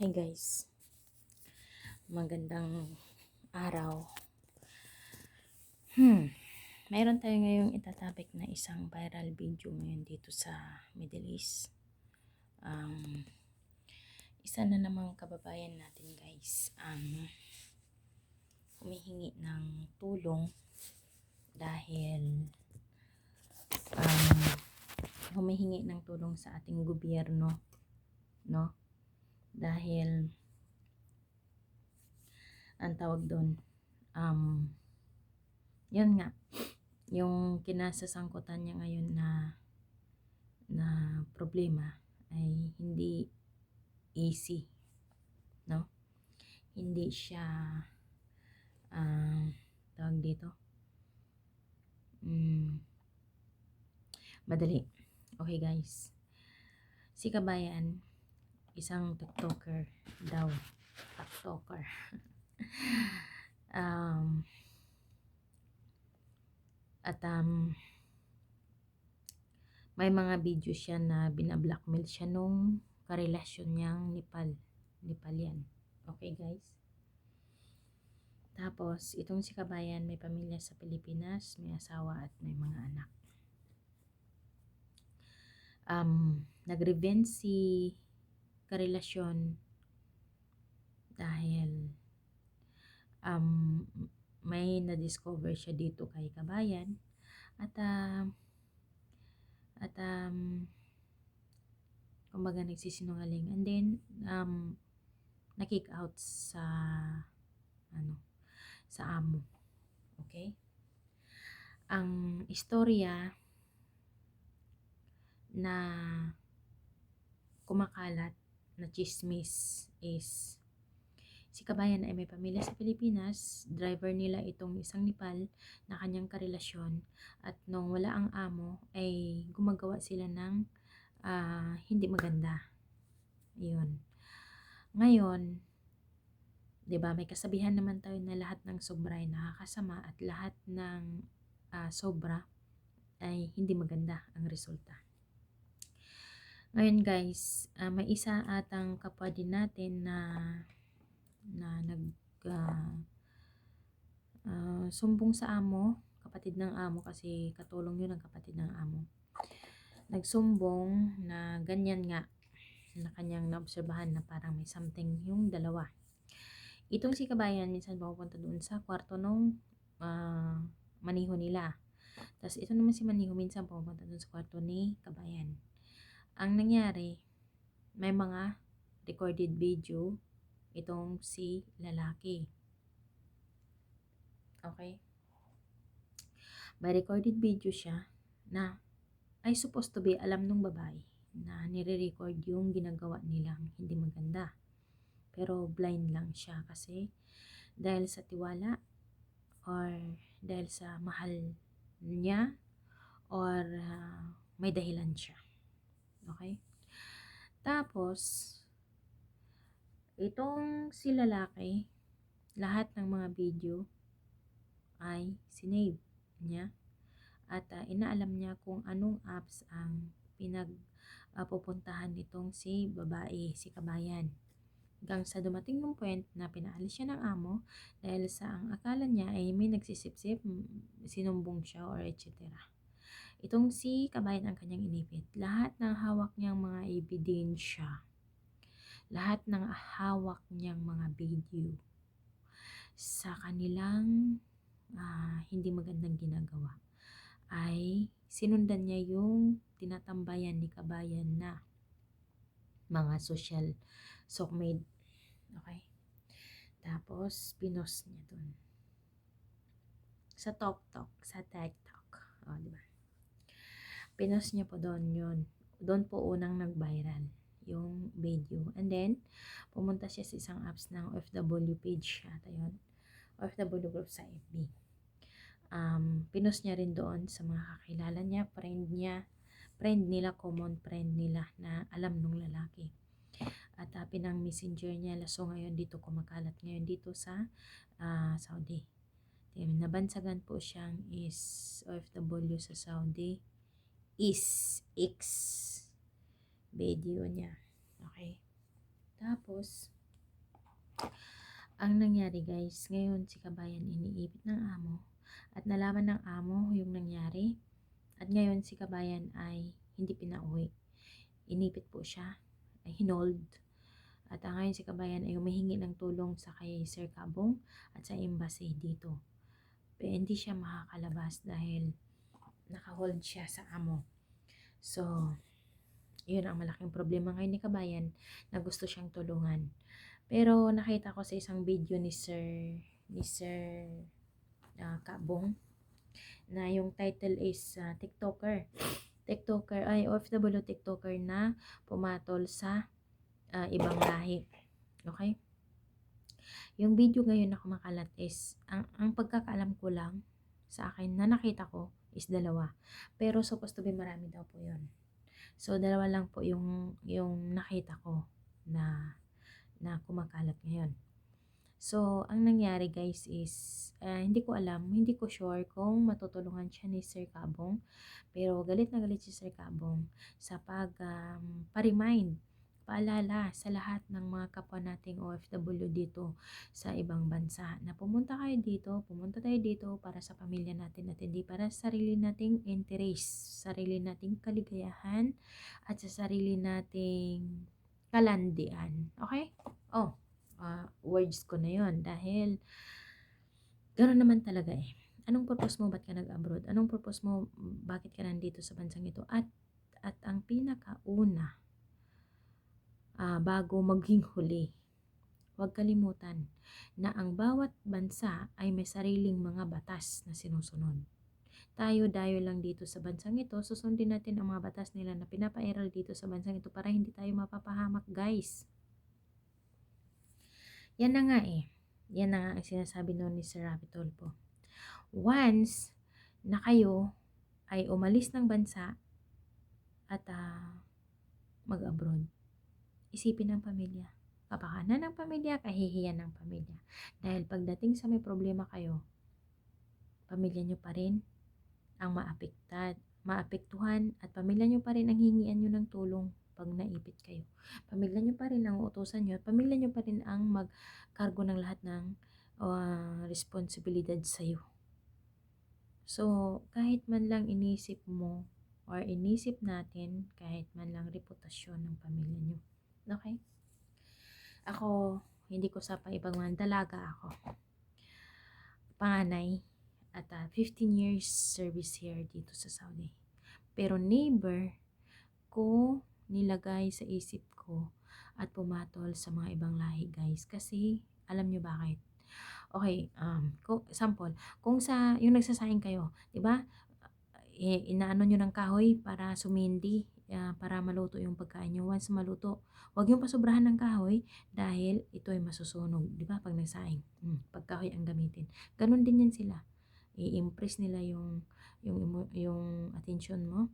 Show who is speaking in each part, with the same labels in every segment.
Speaker 1: Hi guys. Magandang araw. Hmm. Mayroon tayo ngayong itatapik na isang viral video ngayon dito sa Middle East. Um, isa na namang kababayan natin guys ang humihingi ng tulong dahil um, humihingi ng tulong sa ating gobyerno no dahil ang tawag doon um yun nga yung kinasasangkutan niya ngayon na na problema ay hindi easy no? Hindi siya ah tawag dito? Mm, madali. Okay guys. Si kabayan isang tiktoker daw tiktoker um, at um, may mga video siya na binablockmail siya nung karelasyon niyang Nepal. Nepal yan. Okay guys? Tapos, itong si Kabayan may pamilya sa Pilipinas, may asawa at may mga anak. Um, nag-revenge si karelasyon dahil um, may na-discover siya dito kay Kabayan at uh, at um, kumbaga nagsisinungaling. And then um, na-kick out sa ano sa amo. Okay? Ang istorya na kumakalat na chismis is si Kabayan ay may pamilya sa Pilipinas, driver nila itong isang Nepal na kanyang karelasyon at nung wala ang amo ay gumagawa sila ng uh, hindi maganda. Yun. Ngayon, 'di ba, may kasabihan naman tayo na lahat ng sobra ay nakakasama at lahat ng uh, sobra ay hindi maganda ang resulta. Ngayon guys, uh, may isa atang kapwa din natin na na nag uh, uh, sumbong sa amo, kapatid ng amo kasi katulong yun ang kapatid ng amo. Nagsumbong na ganyan nga na kanyang naobserbahan na parang may something yung dalawa. Itong si kabayan minsan pupunta doon sa kwarto nung uh, maniho nila. Tapos ito naman si maniho minsan pupunta doon sa kwarto ni kabayan ang nangyari, may mga recorded video itong si lalaki. Okay? May recorded video siya na ay supposed to be alam nung babae na nire-record yung ginagawa nilang hindi maganda. Pero blind lang siya kasi dahil sa tiwala or dahil sa mahal niya or uh, may dahilan siya. Okay? Tapos, itong si lalaki, lahat ng mga video ay sinave niya at uh, inaalam niya kung anong apps ang pinagpupuntahan uh, nitong si babae, si kabayan. Hanggang sa dumating ng point na pinaalis siya ng amo dahil sa ang akala niya ay may nagsisipsip, sinumbong siya or etc. Itong si kabayan ang kanyang inipit. Lahat ng hawak niyang mga ebidensya, lahat ng hawak niyang mga video sa kanilang uh, hindi magandang ginagawa ay sinundan niya yung tinatambayan ni kabayan na mga social sockmaid. Okay? Tapos, pinos niya dun. Sa TokTok, sa TikTok. O, oh, di ba? Pinost niya po doon yun. Doon po unang nag-viral yung video. And then, pumunta siya sa isang apps ng OFW page ata yun. OFW group sa FB. Um, pinost niya rin doon sa mga kakilala niya, friend niya, friend nila, common friend nila na alam nung lalaki. At uh, pinang messenger niya, laso ngayon dito, kumakalat ngayon dito sa uh, Saudi. Nabansagan po siyang is OFW sa Saudi is X video niya. Okay? Tapos, ang nangyari guys, ngayon si Kabayan iniipit ng amo at nalaman ng amo yung nangyari at ngayon si Kabayan ay hindi pinauwi. Inipit po siya, ay hinold. At ang ngayon si Kabayan ay humihingi ng tulong sa kay Sir Kabong at sa embassy dito. Pero hindi siya makakalabas dahil nakahold siya sa amo. So, yun ang malaking problema ngayon ni Kabayan na gusto siyang tulungan. Pero nakita ko sa isang video ni Sir ni Sir ah, Kabong na yung title is ah, TikToker. TikToker ay OFW TikToker na pumatol sa ah, ibang lahi. Okay? Yung video ngayon na kumakalat is ang, ang pagkakaalam ko lang sa akin na nakita ko is dalawa. Pero supposed to be marami daw po 'yon. So dalawa lang po yung yung nakita ko na na kumakalat ngayon. So, ang nangyari guys is, ah, hindi ko alam, hindi ko sure kung matutulungan siya ni Sir Kabong. Pero galit na galit si Sir Kabong sa pag um, pa-remind, paalala sa lahat ng mga kapwa nating OFW dito sa ibang bansa na pumunta kayo dito, pumunta tayo dito para sa pamilya natin at hindi para sa sarili nating interest, sarili nating kaligayahan at sa sarili nating kalandian. Okay? Oh, ah, words ko na yon dahil gano'n naman talaga eh. Anong purpose mo? Ba't ka nag-abroad? Anong purpose mo? Bakit ka nandito sa bansang ito? At, at ang pinakauna, ah, bago maging huli, huwag kalimutan na ang bawat bansa ay may sariling mga batas na sinusunod. Tayo dayo lang dito sa bansang ito, susundin natin ang mga batas nila na pinapairal dito sa bansang ito para hindi tayo mapapahamak guys. Yan na nga eh. Yan na nga ang sinasabi noon ni Sir Rapi Tulfo. Once na kayo ay umalis ng bansa at ah, mag-abroad, isipin ng pamilya. Kapakanan ng pamilya, kahihiyan ng pamilya. Dahil pagdating sa may problema kayo, pamilya nyo pa rin ang maapektad, maapektuhan at pamilya nyo pa rin ang hingian nyo ng tulong pag naipit kayo. Pamilya nyo pa rin ang utusan nyo at pamilya nyo pa rin ang magkargo ng lahat ng uh, responsibilidad sa'yo. So, kahit man lang inisip mo or inisip natin kahit man lang reputasyon ng pamilya nyo. Okay? Ako, hindi ko sa mga dalaga ako. Panganay at ah, 15 years service here dito sa Saudi. Pero neighbor ko nilagay sa isip ko at pumatol sa mga ibang lahi guys. Kasi, alam nyo bakit? Okay, um, kung, sample, kung sa, yung nagsasayang kayo, di ba? Inaano nyo ng kahoy para sumindi, ah, para maluto yung pagkain nyo. Once maluto, huwag yung pasobrahan ng kahoy dahil ito ay masusunog, di ba? Pag nagsaing, hmm, pag kahoy ang gamitin. Ganon din yan sila. I-impress nila yung, yung, yung attention mo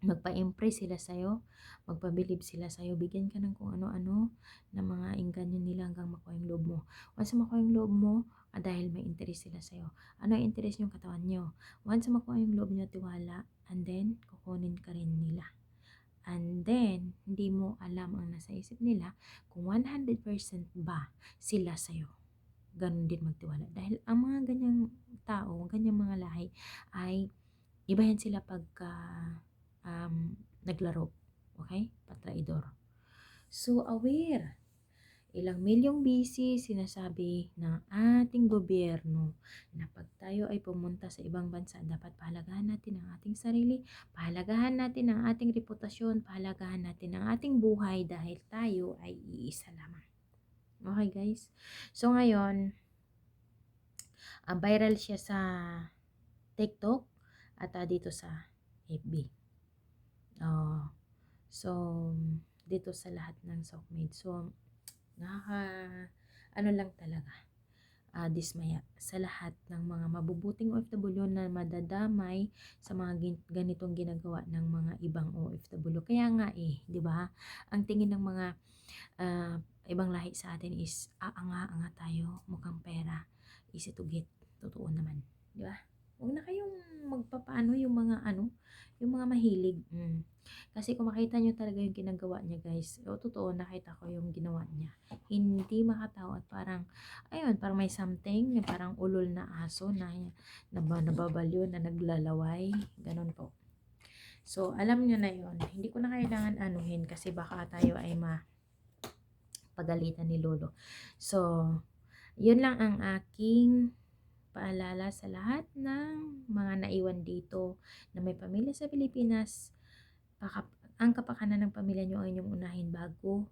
Speaker 1: magpa-impress sila sa'yo, magpabilib sila sa'yo, bigyan ka ng kung ano-ano na mga inganyo nila hanggang makuha yung loob mo. Once makuha yung loob mo, ah, dahil may interest sila sa'yo. Ano yung interest yung katawan nyo? Once makuha yung loob nyo, tiwala, and then, kukunin ka rin nila. And then, hindi mo alam ang nasa isip nila kung 100% ba sila sa'yo. Ganon din magtiwala. Dahil ang mga ganyang tao, ganyang mga lahi, ay iba yan sila pagka um, naglaro. Okay? Patraidor. So, aware. Ilang milyong busy sinasabi ng ating gobyerno na pag tayo ay pumunta sa ibang bansa, dapat pahalagahan natin ang ating sarili, pahalagahan natin ang ating reputasyon, pahalagahan natin ang ating buhay dahil tayo ay iisa lamang. Okay guys? So ngayon, uh, viral siya sa TikTok at uh, dito sa FB. Oh, so, dito sa lahat ng sockmate. So, nakaka, ano lang talaga, uh, dismaya sa lahat ng mga mabubuting OFW na madadamay sa mga ganitong ginagawa ng mga ibang OFW. Kaya nga eh, 'di ba? Ang tingin ng mga uh, ibang lahi sa atin is aanga-anga tayo, mukhang pera, easy to get. Totoo naman, 'di ba? Huwag na kayong magpapaano yung mga ano, yung mga mahilig. Kasi kung makita nyo talaga yung ginagawa niya guys, o totoo nakita ko yung ginawa niya. Hindi makatawa at parang, ayun, parang may something, parang ulol na aso na, na nababaliw, na naglalaway. Ganun po. So, alam nyo na yon Hindi ko na kailangan anuhin kasi baka tayo ay ma pagalitan ni Lolo. So, yun lang ang aking paalala sa lahat ng mga naiwan dito na may pamilya sa Pilipinas. Baka, ang kapakanan ng pamilya nyo ang inyong unahin bago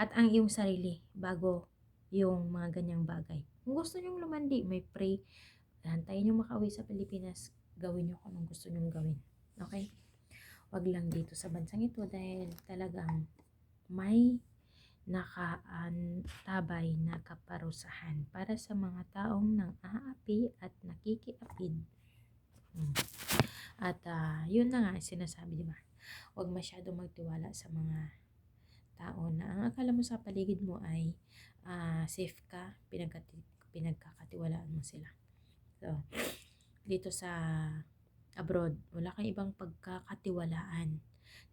Speaker 1: at ang iyong sarili bago yung mga ganyang bagay. Kung gusto nyong lumandi, may pray, hantayin nyo makauwi sa Pilipinas, gawin nyo kung anong gusto nyong gawin. Okay? Wag lang dito sa bansang ito dahil talagang may nakaantabay na kaparusahan para sa mga taong nang aapi at nakikiapid. Hmm. At uh, yun na nga sinasabi, di ba? Huwag masyado magtiwala sa mga tao na ang akala mo sa paligid mo ay uh, safe ka, pinagkati, pinagkakatiwalaan mo sila. So, dito sa abroad, wala kang ibang pagkakatiwalaan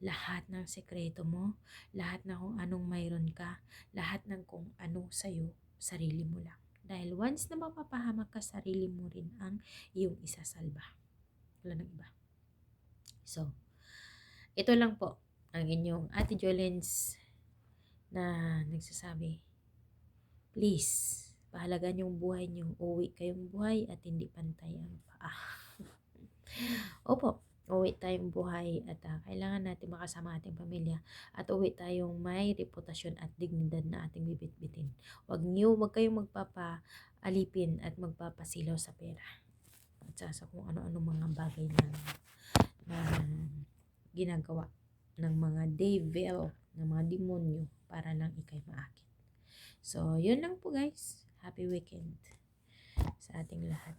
Speaker 1: lahat ng sekreto mo, lahat ng kung anong mayroon ka, lahat ng kung ano sa'yo, sarili mo lang. Dahil once na mapapahamak ka, sarili mo rin ang iyong isasalba. Wala ng iba. So, ito lang po ang inyong Ate Jolens na nagsasabi, please, pahalagan yung buhay niyong uwi kayong buhay at hindi pantay ang paa. Opo, uwi tayong buhay at uh, kailangan natin makasama ating pamilya at uwi tayong may reputasyon at dignidad na ating bibitbitin. Huwag niyo, huwag kayong magpapaalipin at magpapasilaw sa pera. At sa, kung ano-ano mga bagay na, na ginagawa ng mga devil, ng mga demonyo para lang ikay maakit. So, yun lang po guys. Happy weekend sa ating lahat.